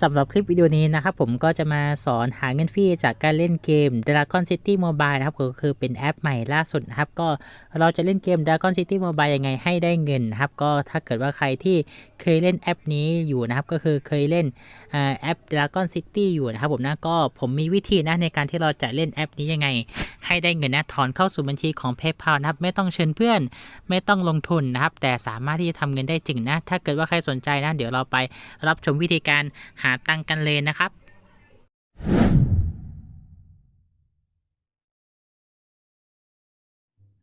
สำหรับคลิปวิดีโอนี้นะครับผมก็จะมาสอนหาเงินฟรีจากการเล่นเกม Dragon City Mobile นะครับก็คือเป็นแอปใหม่ล่าสุดนะครับ ก็เราจะเล่นเกม Dragon City Mobile ยังไงให้ได้เงินนะครับ ก็ถ้าเกิดว่าใครที่เคยเล่นแอปนี้อยู่นะครับ ก็คือเคยเล่น แอป Dragon City อยู่นะครับผมนะก็ผมมีวิธีนะในการที่เราจะเล่นแอปนี้ยังไง ให้ได้เงินนะถอนเข้าสู่บัญชีของ PayPal นะครับไม่ต้องเชิญเพื่อน ไม่ต้องลงทุนนะครับ แต่สามารถที่จะทำเงินได้จริงนะ ถ้าเกิดว่าใครสนใจนะ เดี๋ยวเราไปรับชมวิธีการหาตังค์กันเลยนะครับ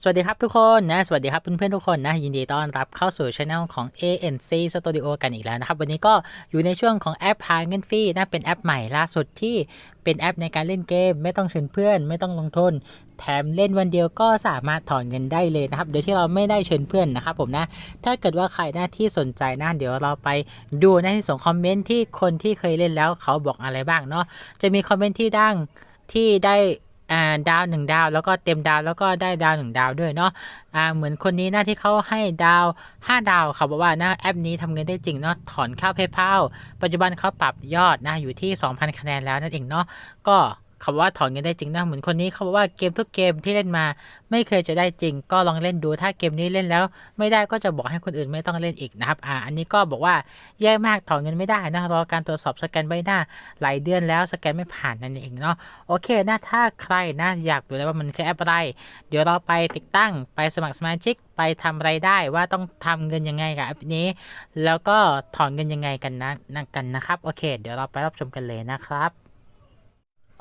สวัสดีครับทุกคนนะ สวัสดีครับเพื่อนๆทุกคนนะ ยินดีต้อนรับเข้าสู่ช anel ของ ANC Studio กันอีกแล้วนะครับ วันนี้ก็อยู่ในช่วงของแอปหาเงินฟรีนะ เป็นแอปใหม่ล่าสุดที่เป็นแอปในการเล่นเกม ไม่ต้องเชิญเพื่อน ไม่ต้องลงทุน แถมเล่นวันเดียวก็สามารถถอนเงินได้เลยนะครับ โดยที่เราไม่ได้เชิญเพื่อนนะครับผมนะ ถ้าเกิดว่าใครหน้าที่สนใจนะเดี๋ยวเราไปดูในที่ส่งคอมเมนต์ที่คนที่เคยเล่นแล้วเขาบอกอะไรบ้างเนาะจะมีคอมเมนต์ที่ดังที่ได้ อ่าดาวหนึ่งดาว แล้วก็เต็มดาวแล้วก็ได้ดาวหนึ่งดาวด้วยเนาะอ่าเหมือนคนนี้นะที่เขาให้ดาว 5 ดาวเขาบอกว่านะแอปนี้ทำเงินได้จริงเนาะถอนเข้าเพย์เพาปัจจุบันเขาปรับยอดนะอยู่ที่ 2,000 คะแนนแล้วนั่นเองเนาะก็ เขาว่าถอนเงินได้จริงนะเหมือนคนนี้เขาบอกว่าเกมทุกเกมที่เล่นมา ไม่เคยจะได้จริง ก็ลองเล่นดูถ้าเกมนี้เล่นแล้ว ไม่ได้ก็จะบอกให้คนอื่นไม่ต้องเล่นอีกนะครับอ่าอันนี้ก็บอกว่าแย่มากถอนเงินไม่ได้นะรอการตรวจสอบสแกนใบหน้าหลายเดือนแล้วสแกนไม่ผ่านนั่นเองเนาะโอเคนะถ้าใครนะอยากดูแล้วว่ามันคือแอปอะไร เดี๋ยวเราไปติดตั้งไปสมัครสมาชิกไปทำไรายได้ว่าต้องทำเงินยังไงกับแอปนี้ แล้วก็ถอนเงินยังไงกันนะกันนะครับ โอเค เดี๋ยวเราไปรับชมกันเลยนะครับ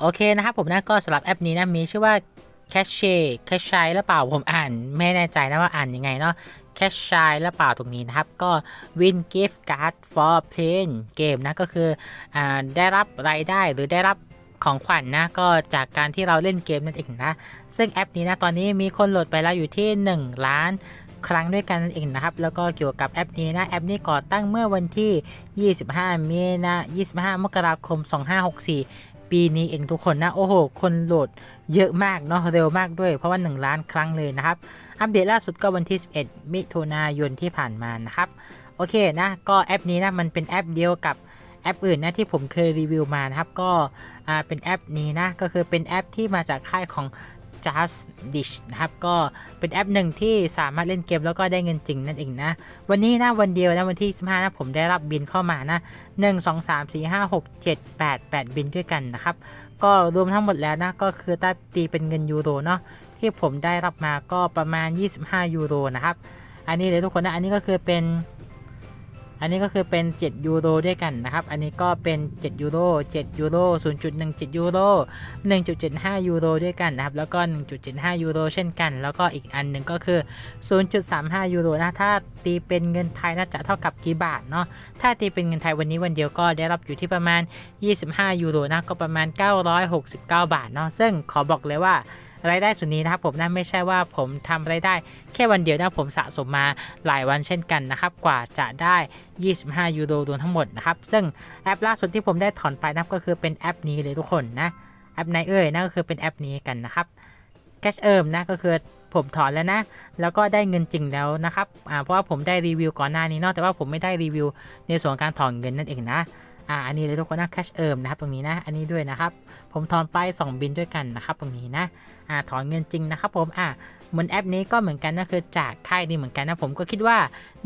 โอเคนะครับผมนะก็สำหรับแอปนี้นะมีชื่อว่า Cache Cache หรือเปล่าผมอ่าน ไม่แน่ใจนะว่าอ่านยังไงเนาะ Cache หรือเปล่าตรงนี้นะครับ ก็ Win Gift Card for Playing Game นะก็คืออได้รับรายได้หรือได้รับของขวัญนนะก็จากการที่เราเล่นเกมนั่นเองนะ ซึ่งแอปนี้นะตอนนี้มีคนโหลดไปแล้วอยู่ที่ 1 ล้านครั้งด้วยกันนั่นเองนะครับ แล้วก็เกี่ยวกับแอปนี้นะแอปนี้ก่อตั้งเมื่อวันที่ 25 มีนา25 มกราคม 2564 ปีนี้เองทุกคนนะ โอ้โห คนโหลดเยอะมากเนาะเร็วมากด้วย เพราะว่า 1 ล้านครั้งเลยนะครับ อัปเดตล่าสุดก็วันที่ 11 มิถุนายนที่ผ่านมานะครับ โอเคนะ ก็แอปนี้นะ มันเป็นแอปเดียวกับแอปอื่นนะที่ผมเคยรีวิวมานะครับ ก็อ่าเป็นแอปนี้นะ ก็คือเป็นแอปที่มาจากค่ายของ Just Dish นะครับก็เป็นแอปหนึ่งที่สามารถเล่นเกมแล้วก็ได้เงินจริงนั่นเองนะ วันนี้นะวันเดียวนะวันที่ 15 นะผมได้รับบินเข้ามานะ 1 2 3 4 5 6 7 8 8 บินด้วยกันนะครับ ก็รวมทั้งหมดแล้วนะ ก็คือถ้ตีเป็นเงินยูโรเนาะที่ผมได้รับมาก็ประมาณ 25 ยูโรนะครับ อันนี้เลยทุกคนนะอันนี้ก็คือเป็น อันนี้ก็คือเป็น 7 ยูโรด้วยกันนะครับ อันนี้ก็เป็น 7 ยูโร 7 ยูโร 0.17 ยูโร 1.75 ยูโรด้วยกันนะครับ แล้วก็ 1.75 ยูโรเช่นกัน แล้วก็อีกอันหนึ่งก็คือ 0.35 ยูโรนะ ถ้าตีเป็นเงินไทยน่าจะเท่ากับกี่บาทเนาะ ถ้าตีเป็นเงินไทยวันนี้วันเดียวก็ได้รับอยู่ที่ประมาณ 25 ยูโรนะ ก็ประมาณ 969 บาทเนาะ ซึ่งขอบอกเลยว่า รายได้ส่วนนี้นะครับผมนะไม่ใช่ว่าผมทำรายได้ แค่วันเดียวนะผมสะสมมาหลายวันเช่นกันนะครับกว่าจะได้ 25 ยูโรรวมทั้งหมดนะครับซึ่งแอปล่าสุดที่ผมได้ถอนไปนะก็คือเป็นแอปนี้เลยทุกคนนะแอปไหนเอ่ยนั่นก็คือเป็นแอปนี้กันนะครับ Cash Earn นะก็คือผมถอนแล้วนะ แล้วก็ได้เงินจริงแล้วนะครับ เพราะว่าผมได้รีวิวก่อนหน้านี้เนาะ แต่ว่าผมไม่ได้รีวิวในส่วนการถอนเงินนั่นเองนะ อ่าอันนี้เลยทุกคนนะ Cash Earn นะครับตรงนี้นะ อันนี้ด้วยนะครับ ผมถอนไป 2 บินด้วยกันนะครับตรงนี้นะอ่าถอนเงินจริงนะครับผมอ่าเหมือนแอปนี้ก็เหมือนกันนะคือจากค่ายนี้เหมือนกันนะผมก็คิดว่า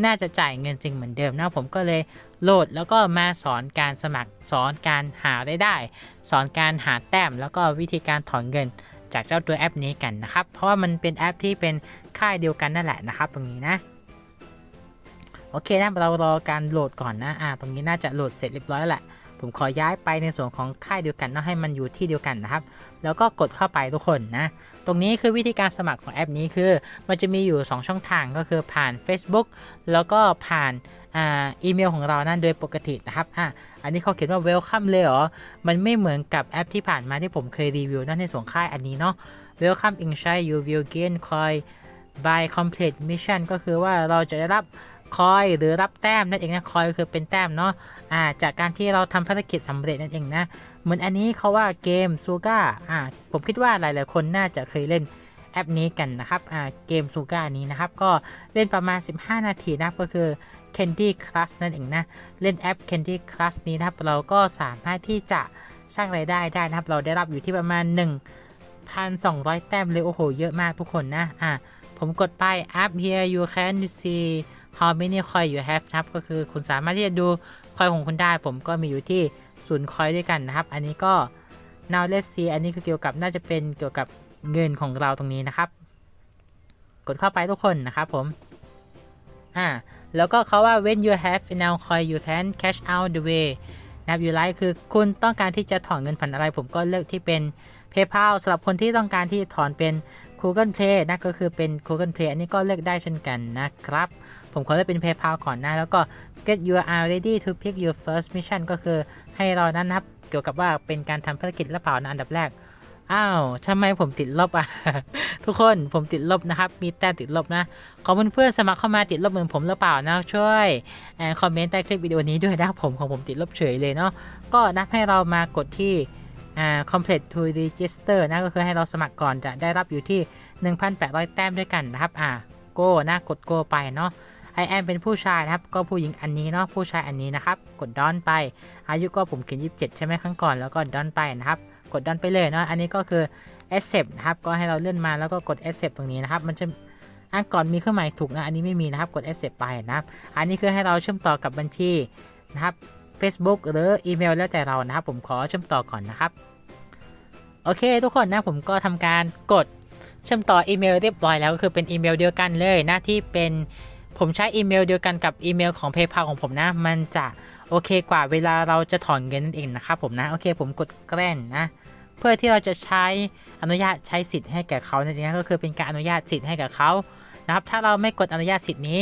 น่าจะจ่ายเงินจริงเหมือนเดิมนะผมก็เลยโหลดแล้วก็มาสอนการสมัครสอนการหารายได้ สอนการหาแต้มแล้วก็วิธีการถอนเงินจากเจ้าตัวแอปนี้กันนะครับ เพราะว่ามันเป็นแอปที่เป็นค่ายเดียวกันนั่นแหละนะครับ ตรงนี้นะ โอเคนะเรารอการโหลดก่อนนะอ่าตรงนี้น่าจะโหลดเสร็จเรียบร้อยแล้วแหละผมขอย้ายไปในส่วนของค่ายเดียวกันเนะให้มันอยู่ที่เดียวกันนะครับ แล้วก็กดเข้าไปทุกคนนะ ตรงนี้คือวิธีการสมัครของแอปนี้คือ มันจะมีอยู่ 2 ช่องทางก็คือผ่าน Facebook แล้วก็ผ่านอ่าอีเมลของเรานั่นโดยปกตินะครับอะอันนี้เขาเขียนว่า welcome เลยเหรอ มันไม่เหมือนกับแอปที่ผ่านมาที่ผมเคยรีวิวนั่นในส่วนค่ายอันนี้เนาะ welcome in Chai you will gain coin by complete mission ก็คือว่าเราจะได้รับ คอยหรือรับแต้มนั่นเองนะคอยคือเป็นแต้มเนาะอ่าจากการที่เราทำภารกิจสำเร็จนั่นเองนะเหมือนอันนี้เขาว่าเกมซูก้าอ่าผมคิดว่าหลายๆคนน่าจะเคยเล่นแอปนี้กันนะครับอ่าเกมซูก้านี้นะครับ ก็เล่นประมาณ 15 นาทีนะก็คือ Candy Crush นั่นเองนะ เล่นแอป Candy Crush นี้นะครับ เราก็สามารถที่จะสร้างรายได้ได้นะครับ เราได้รับอยู่ที่ประมาณ 1,200 แต้มเลยโอ้โห เยอะมากทุกคนนะ อะผมกดไป Up here you can see how many coin you have นะครับก็คือคุณสามารถที่จะดูคอยของคุณได้ ผมก็มีอยู่ที่ศูนย์คอยด้วยกันนะครับ อันนี้ก็ now let's see อันนี้คือเกี่ยวกับน่าจะเป็นเกี่ยวกับเงินของเราตรงนี้นะครับ กดเข้าไปทุกคนนะครับผมอ่าแล้วก็เขาว่า when you have enough coin you can cash out the way นะครับ you like คือคุณต้องการที่จะถอนเงินผ่านอะไร ผมก็เลือกที่เป็น PayPal สำหรับคนที่ต้องการที่ถอนเป็น Google Play นะก็คือเป็น Google Play อันนี้ก็เลือกได้เช่นกันนะครับ ผมขอเลือกเป็น PayPal ก่อนนะ แล้วก็ get you are ready to pick your first mission ก็คือให้เรานั้นนะครับเกี่ยวกับว่าเป็นการทำภารกิจหรือเปล่านะอันดับแรกอ้าวทำไมผมติดลบอะ ทุกคนผมติดลบนะครับ มีแต้มติดลบนะ ขอเพื่อนๆสมัครเข้ามาติดลบเหมือนผมหรือเปล่านะ ช่วยเอ่อคอมเมนต์ใต้คลิปวิดีโอนี้ด้วยนะผมของผมติดลบเฉยเลยเนาะ ก็นับให้เรามากดที่ complete to register นะก็คือให้เราสมัครก่อนจะได้รับอยู่ที่ 1,800 แต้มด้วยกันนะครับอ่า go นะกด go ไปเนาะ I am เป็นผู้ชายนะครับ ก็ผู้หญิงอันนี้เนาะผู้ชายอันนี้นะครับ กดดอนไป อายุก็ผมเขียน 27 ใช่ไหมครั้งก่อนแล้วก็ดอนไปนะครับ กดดอนไปเลยเนาะอันนี้ก็คือ accept นะครับก็ให้เราเลื่อนมาแล้วก็กด accept ตรงนี้นะครับ มันจะอันก่อนมีเครื่องหมายถูกนะอันนี้ไม่มีนะครับกด accept ไปนะครับ อันนี้คือให้เราเชื่อมต่อกับบัญชีนะครับ Facebook หรืออีเมลแล้วแต่เรานะครับ ผมขอเชื่อมต่อก่อนนะครับ โอเค ทุกคนนะผมก็ทำการกดเชื่อมต่ออีเมลเรียบร้อยแล้วก็คือเป็นอีเมลเดียวกันเลยนะที่เป็นผมใช้อีเมลเดียวกันกับอีเมลของ PayPal ของผมนะ มันจะโอเคกว่าเวลาเราจะถอนเงินนั่นเองนะครับผมนะโอเคผมกดแกล้นนะเพื่อที่เราจะใช้อนุญาตใช้สิทธิ์ให้แก่เขานั่นเองก็คือเป็นการอนุญาตสิทธิ์ให้กับเขา นะครับถ้าเราไม่กดอนุญาตสิทธิ์นี้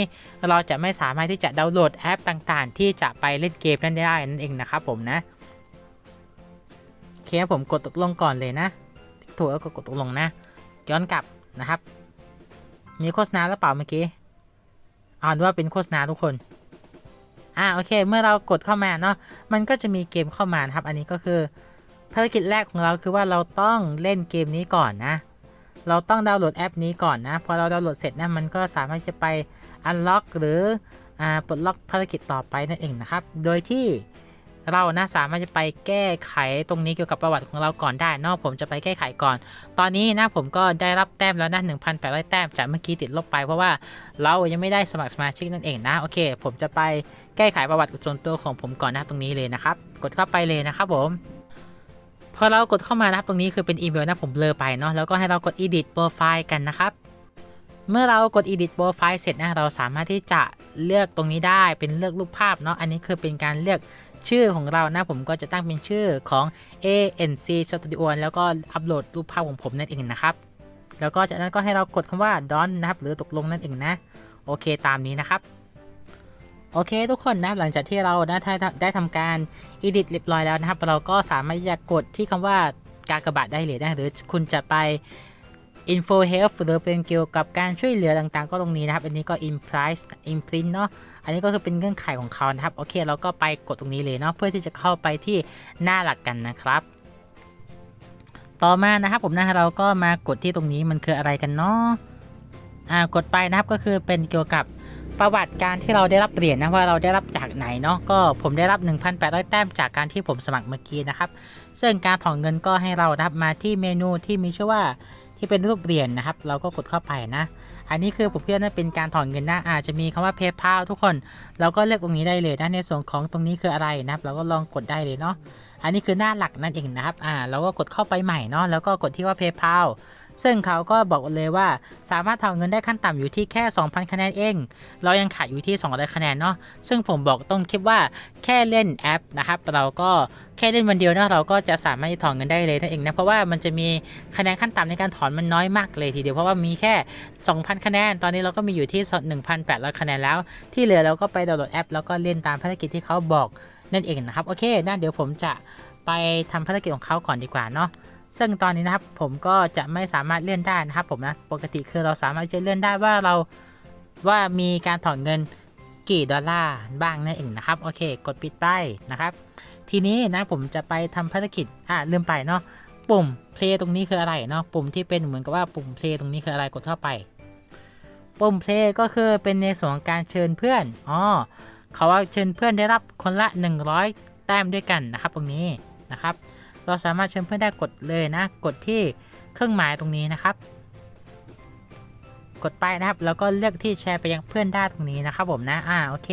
เราจะไม่สามารถที่จะดาวน์โหลดแอปต่างๆ ที่จะไปเล่นเกมนั้นได้นั่นเองนะครับผมนะโอเคผมกดตกลงก่อนเลยนะถูกแล้วก็กดตกลงนะ ย้อนกลับนะครับ มีโฆษณาหรือเปล่าเมื่อกี้อ่านว่าเป็นโฆษณาทุกคนอ่าโอเค เมื่อเรากดเข้ามาเนาะมันก็จะมีเกมเข้ามาครับ อันนี้ก็คือภารกิจแรกของเราคือว่าเราต้องเล่นเกมนี้ก่อนนะ เราต้องดาวน์โหลดแอปนี้ก่อนนะ พอเราดาวน์โหลดเสร็จนะมันก็สามารถจะไปอันล็อกหรืออปลดล็อกภารกิจต่อไปนั่นเองนะครับ โดยที่เรานะสามารถจะไปแก้ไขตรงนี้เกี่ยวกับประวัติของเราก่อนได้นอกผมจะไปแก้ไขก่อน ตอนนี้นะผมก็ได้รับแต้มแล้วนะ1,800 แต้มจากเมื่อกี้ติดลบไปเพราะว่าเรายังไม่ได้สมัครสมาชิกนั่นเองนะโอเค ผมจะไปแก้ไขประวัติส่วนตัวของผมก่อนนะตรงนี้เลยนะครับ กดเข้าไปเลยนะครับผม พอเรากดเข้ามานะครับตรงนี้คือเป็นอีเมลนะผมเบลอไปเนาะแล้วก็ให้เรากด edit profile กันนะครับ เมื่อเรากด edit profile เสร็จนะเราสามารถที่จะเลือกตรงนี้ได้เป็นเลือกรูปภาพเนาะอันนี้คือเป็นการเลือกชื่อของเรานะผมก็จะตั้งเป็นชื่อของ ANC Studio แล้วก็อัปโหลดรูปภาพของผมนั่นเองนะครับ แล้วก็จากนั้นก็ให้เรากดคำว่า done นะครับหรือตกลงนั่นเองนะ โอเคตามนี้นะครับ โอเคทุกคนนะหลังจากที่เราได้ได้ทำการ edit เรียบร้อยแล้วนะครับ เราก็สามารถที่จะกดที่คำว่ากากบาทได้เลยนะหรือคุณจะไป info help หรือเป็นเกี่ยวกับการช่วยเหลือต่างๆ ก็ตรงนี้นะครับ อันนี้ก็ implies imprint เนาะอันนี้ก็คือเป็นเงื่อนไขของเขานะครับ โอเคเราก็ไปกดตรงนี้เลยเนาะเพื่อที่จะเข้าไปที่หน้าหลักกันนะครับ ต่อมานะครับผมนะเราก็มากดที่ตรงนี้มันคืออะไรกันเนาะอ่ากดไปนะครับก็คือเป็นเกี่ยวกับ ประวัติการที่เราได้รับเหรียญนะว่าเราได้รับจากไหนเนาะก็ผมได้รับ 1,800 แต้มจากการที่ผมสมัครเมื่อกี้นะครับ ซึ่งการถอนเงินก็ให้เรานะครับมาที่เมนูที่มีชื่อว่าที่เป็นรูปเหรียญนนะครับ เราก็กดเข้าไปนะ อันนี้คือผมเพื่อนนั่นเป็นการถอนเงินนะอาจจะมีคำว่า PayPal ทุกคน เราก็เลือกตรงนี้ได้เลยนะในส่วนของตรงนี้คืออะไรนะครับ เราก็ลองกดได้เลยเนาะอันนี้คือหน้าหลักนั่นเองนะครับอ่าเราก็กดเข้าไปใหม่เนาะแล้วก็กดที่ว่า PayPal ซึ่งเขาก็บอกเลยว่าสามารถทำเงินได้ขั้นต่ำอยู่ที่แค่ 2,000 คะแนนเอง เรายังขาดอยู่ที่ 200 คะแนนเนาะซึ่งผมบอกต้องคิดว่าแค่เล่นแอปนะครับเราก็แค่เล่นวันเดียวนะเราก็จะสามารถถอนเงินได้เลยนั่นเองนะเพราะว่ามันจะมีคะแนนขั้นต่ำในการถอนมันน้อยมากเลยทีเดียวเพราะว่ามีแค่ 2,000 คะแนน ตอนนี้เราก็มีอยู่ที่ 1,800 คะแนนแล้ว ที่เหลือเราก็ไปดาวน์โหลดแอป แล้วก็เล่นตามภารกิจที่เขาบอกนั่นเองนะครับโอเคนะเดี๋ยวผมจะไปทำภารกิจของเขาก่อนดีกว่าเนาะ ซึ่งตอนนี้นะครับผมก็จะไม่สามารถเลื่อนได้นะครับผมนะปกติคือเราสามารถจะเลื่อนได้ว่าเราว่ามีการถอนเงินกี่ดอลลาร์บ้างนั่นเองนะครับโอเค กดปิดไปนะครับ ทีนี้นะผมจะไปทำภารกิจอะลืมไปเนาะปุ่ม play ตรงนี้คืออะไรเนาะปุ่มที่เป็นเหมือนกับว่าปุ่ม play ตรงนี้คืออะไรกดเข้าไป ปุ่ม play ก็คือเป็นในส่วนของการเชิญเพื่อนอ๋อเขาว่าเชิญเพื่อนได้รับคนละ 100 แต้มด้วยกันนะครับ ตรงนี้นะครับ เราสามารถเชิญเพื่อนได้กดเลยนะ กดที่เครื่องหมายตรงนี้นะครับ กดไปนะครับ แล้วก็เลือกที่แชร์ไปยังเพื่อนได้ตรงนี้นะครับผมนะ อ่า โอเค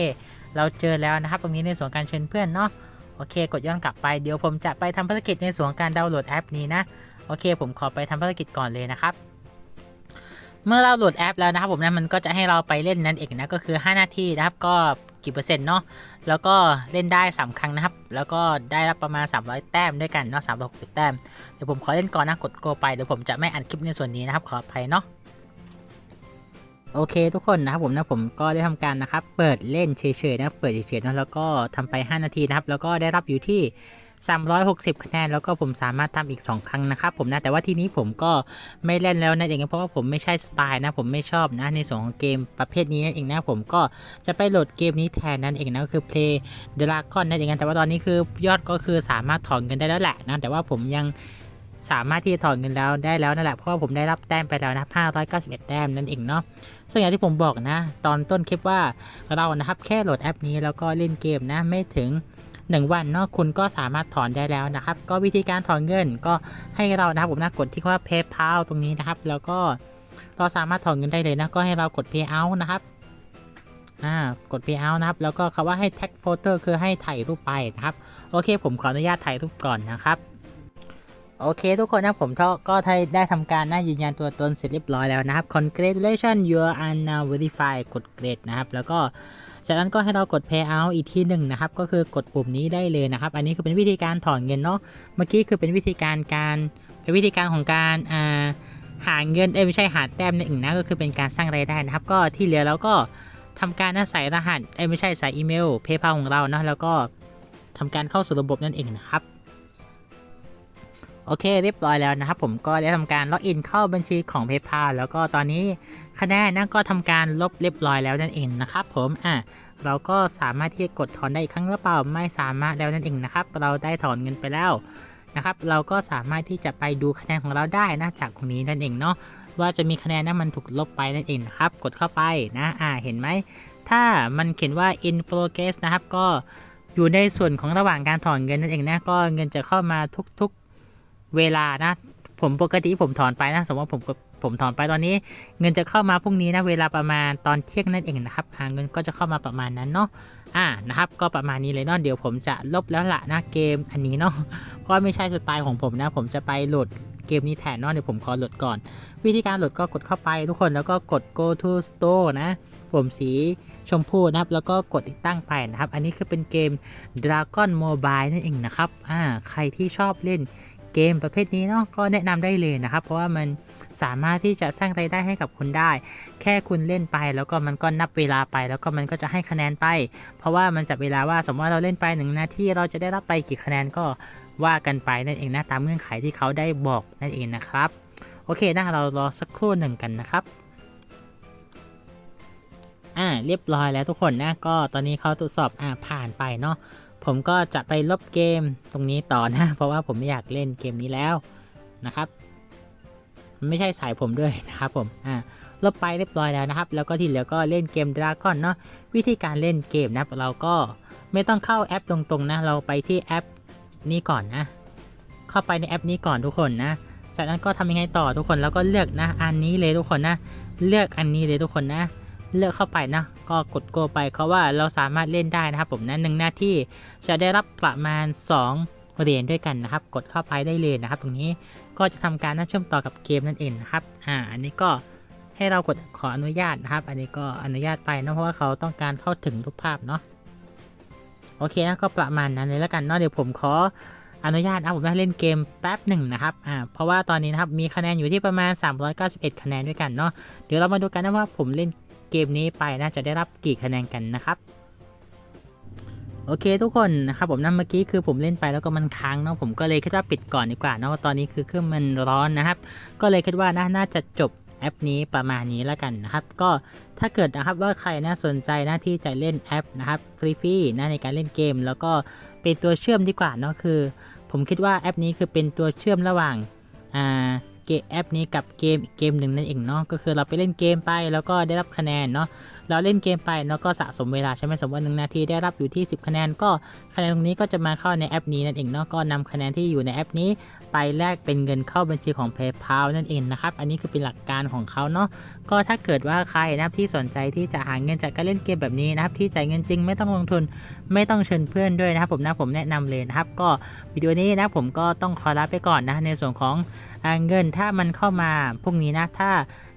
เราเจอแล้วนะครับ ตรงนี้ในส่วนการเชิญเพื่อนเนาะ โอเค กดย้อนกลับไป เดี๋ยวผมจะไปทำภารกิจในส่วนการดาวน์โหลดแอปนี้นะ โอเค ผมขอไปทำภารกิจก่อนเลยนะครับเมื่อเราโหลดแอปแล้วนะครับผมนะมันก็จะให้เราไปเล่นนั่นเองนะก็คือ 5 นาทีนะครับ ก็ กี่เปอร์เซ็นต์เนาะแล้วก็เล่นได้ 3 ครั้งนะครับ แล้วก็ได้รับประมาณ 300 แต้มด้วยกันเนาะ360แต้มเดี๋ยวผมขอเล่นก่อนนะกดโกไปเดี๋ยวผมจะไม่อัดคลิปในส่วนนี้นะครับขออภัยเนาะโอเคทุกคนนะครับผมนะผมก็ได้ทำการนะครับ เปิดเล่นเฉยๆนะเปิดเฉยๆนะแล้วก็ทำไป 5 นาทีนะครับ แล้วก็ได้รับอยู่ที่ 360 คะแนน แล้วก็ผมสามารถทำอีก 2 ครั้งนะครับผมนะแต่ว่าทีนี้ผมก็ไม่เล่นแล้วนั่นเองเพราะว่าผมไม่ใช่สไตล์นะผมไม่ชอบนะในส่วนของเกมประเภทนี้นั่นเองนะผมก็จะไปโหลดเกมนี้แทนนั่นเองนะก็คือ Play Dragon นั่นเองนะแต่ว่าตอนนี้คือยอดก็คือสามารถถอนเงินได้แล้วแหละนะแต่ว่าผมยังสามารถที่จะถอนเงินแล้วได้แล้วนั่นแหละเพราะว่าผมได้รับแต้มไปแล้วนะ 591 แต้มนั่นเองเนาะ ซึ่งอย่างที่ผมบอกนะ ตอนต้นคลิปว่าเรานะครับแค่โหลดแอปนี้แล้วก็เล่นเกมนะไม่ถึง 1 วันเนาะคุณก็สามารถถอนได้แล้วนะครับ ก็วิธีการถอนเงินก็ให้เรานะครับผมนะกดที่ว่า PayPal ตรงนี้นะครับ แล้วก็เราสามารถถอนเงินได้เลยนะก็ให้เรากด Payout นะครับอ่ากด Payout นะครับ แล้วก็คาว่าให้ Tag Photo คือให้ถ่ายรูปไปนะครับ โอเค ผมขออนุญาตถ่ายรูปก่อนนะครับ โอเคทุกคนนะผมก็ได้ทำการนะยืนยันตัวตนเสร็จเรียบร้อยแล้วนะครับ congratulation you are now verified กดเกรดนะครับ แล้วก็จากนั้นก็ให้เรากด payout อีกที่หนึ่งนะครับ ก็คือกดปุ่มนี้ได้เลยนะครับ อันนี้คือเป็นวิธีการถอนเงินเนาะ เมื่อกี้คือเป็นวิธีการการเป็นวิธีการของการอ่าหาเงินเอ้ไม่ใช่หาแต้มนั่นเองนะก็คือเป็นการสร้างรายได้นะครับ ก็ที่เหลือเราก็ทำการนะใส่รหัสเอ้ไม่ใช่ใส่อีเมล PayPal ของเราเนาะแล้วก็ทำการเข้าสู่ระบบนั่นเองนะครับ โอเคเรียบร้อยแล้วนะครับ ผมก็ได้ทำการล็อกอินเข้าบัญชีของ PayPal แล้วก็ตอนนี้คะแนนนั่นก็ทำการลบเรียบร้อยแล้วนั่นเองนะครับ ผมอะเราก็สามารถที่จะกดถอนได้อีกครั้งหรือเปล่าไม่สามารถแล้วนั่นเองนะครับ เราได้ถอนเงินไปแล้วนะครับ เราก็สามารถที่จะไปดูคะแนนของเราได้นะจากตรงนี้นั่นเองเนาะว่าจะมีคะแนนนั้นมันถูกลบไปนั่นเองนะครับ กดเข้าไปนะอ่าเห็นไหมถ้ามันเขียนว่า in progress นะครับก็อยู่ในส่วนของระหว่างการถอนเงินนั่นเองนะก็เงินจะเข้ามาทุก เวลานะ ผมปกติผมถอนไปนะ สมมติว่าผมผมถอนไปตอนนี้ เงินจะเข้ามาพรุ่งนี้นะเวลาประมาณตอนเที่ยงนั่นเองนะครับเงินก็จะเข้ามาประมาณนั้นเนาะอ่านะครับ ก็ประมาณนี้เลยเนาะเดี๋ยวผมจะลบแล้วละนะเกมอันนี้เนาะเพราะไม่ใช่สไตล์ของผมนะ ผมจะไปโหลดเกมนี้แทนเนาะเดี๋ยวผมขอโหลดก่อน วิธีการโหลดก็กดเข้าไปทุกคนแล้วก็กด go to store นะ ผมสีชมพูนะครับ แล้วก็กดติดตั้งไปนะครับ อันนี้คือเป็นเกม Dragon Mobile นั่นเองนะครับอ่าใครที่ชอบเล่น เกมประเภทนี้เนาะก็แนะนำได้เลยนะครับ เพราะว่ามันสามารถที่จะสร้างรายได้ให้กับคุณได้ แค่คุณเล่นไป แล้วก็มันก็นับเวลาไป แล้วก็มันก็จะให้คะแนนไป เพราะว่ามันจับเวลาว่าสมมติว่าเราเล่นไปหนึ่งนาทีเราจะได้รับไปกี่คะแนนก็ว่ากันไปนั่นเองนะตามเงื่อนไขที่เขาได้บอกนั่นเองนะครับโอเคนะเรารอสักครู่หนึ่งกันนะครับอ่าเรียบร้อยแล้วทุกคนนะก็ตอนนี้เขาตรวจสอบอ่าผ่านไปเนาะ ผมก็จะไปลบเกมตรงนี้ต่อนะ เพราะว่าผมไม่อยากเล่นเกมนี้แล้วนะครับไม่ใช่สายผมด้วยนะครับผมอ่าลบไปเรียบร้อยแล้วนะครับ แล้วก็ที่เหลือก็เล่นเกมดราก้อนเนาะวิธีการเล่นเกมนะเราก็ไม่ต้องเข้าแอปตรงๆนะ เราไปที่แอปนี้ก่อนนะ เข้าไปในแอปนี้ก่อนทุกคนนะ จากนั้นก็ทำยังไงต่อทุกคนแล้วก็เลือกนะ อันนี้เลยทุกคนนะ เลือกอันนี้เลยทุกคนนะ เลือกเข้าไปนะ ก็กดโกไปเขาว่าเราสามารถเล่นได้นะครับผมนะหนึ่งหน้าที่จะได้รับประมาณ 2เหรียญด้วยกันนะครับ กดเข้าไปได้เลยนะครับ ตรงนี้ก็จะทำการน่าเชื่อมต่อกับเกมนั่นเองนะครับอ่าอันนี้ก็ให้เรากดขออนุญาตนะครับ อันนี้ก็อนุญาตไปนะเพราะว่าเขาต้องการเข้าถึงรูปภาพเนาะโอเคนะก็ประมาณนั้นเลยแล้วกันเนาะเดี๋ยวผมขออนุญาตนะผมได้เล่นเกมแป๊บหนึ่งนะครับ อ่า เพราะว่าตอนนี้นะครับ มีคะแนนอยู่ที่ประมาณ 391 คะแนนด้วยกันเนาะ เดี๋ยวเรามาดูกันนะว่าผมเล่น เกมนี้ไปน่าจะได้รับกี่คะแนนกันนะครับโอเคทุกคนนะครับผมนั่นเมื่อกี้คือผมเล่นไปแล้วก็มันค้างเนาะผมก็เลยคิดว่าปิดก่อนดีกว่าเนาะตอนนี้คือเครื่องมันร้อนนะครับ ก็เลยคิดว่าน่านาจะจบแอปนี้ประมาณนี้แล้วกันนะครับ ก็ถ้าเกิดนะครับว่าใครน่าสนใจนะที่จะเล่นแอปนะครับฟรีๆนะในการเล่นเกม แล้วก็เป็นตัวเชื่อมดีกว่าเนาะคือ ผมคิดว่าแอปนี้คือเป็นตัวเชื่อมระหว่างอ่า แอปนี้กับเกมอีกเกมหนึ่งนั่นเองเนาะก็คือเราไปเล่นเกมไปแล้วก็ได้รับคะแนนเนาะ เราเล่นเกมไปแล้วก็สะสมเวลาใช่ไหมสมมติหนึ่งนาทีได้รับอยู่ที่ 10 คะแนนก็คะแนนตรงนี้ก็จะมาเข้าในแอปนี้นั่นเองเนาะก็นำคะแนนที่อยู่ในแอปนี้ ไปแลกเป็นเงินเข้าบัญชีของ PayPal นั่นเองนะครับอันนี้คือเป็นหลักการของเขาเนาะก็ถ้าเกิดว่าใครนะครับที่สนใจที่จะหาเงินจากการเล่นเกมแบบนี้นะครับที่จ่ายเงินจริงไม่ต้องลงทุนไม่ต้องเชิญเพื่อนด้วยนะครับผมนะผมแนะนำเลยนะครับก็วิดีโอนี้นะผมก็ต้องขอลาไปก่อนนะในส่วนของเงินถ้ามันเข้ามาพวกนี้นะถ้า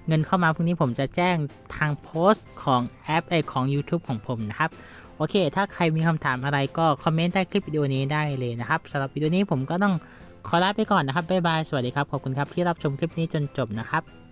เงินเข้ามาพรุ่งนี้ผมจะแจ้งทางโพสต์ของแอปไอของ YouTube ของผมนะครับ โอเค ถ้าใครมีคำถามอะไรก็คอมเมนต์ใต้คลิปวิดีโอนี้ได้เลยนะครับสำหรับวิดีโอนี้ผมก็ต้องขอลาไปก่อนนะครับบ๊ายบายสวัสดีครับขอบคุณครับที่รับชมคลิปนี้จนจบนะครับ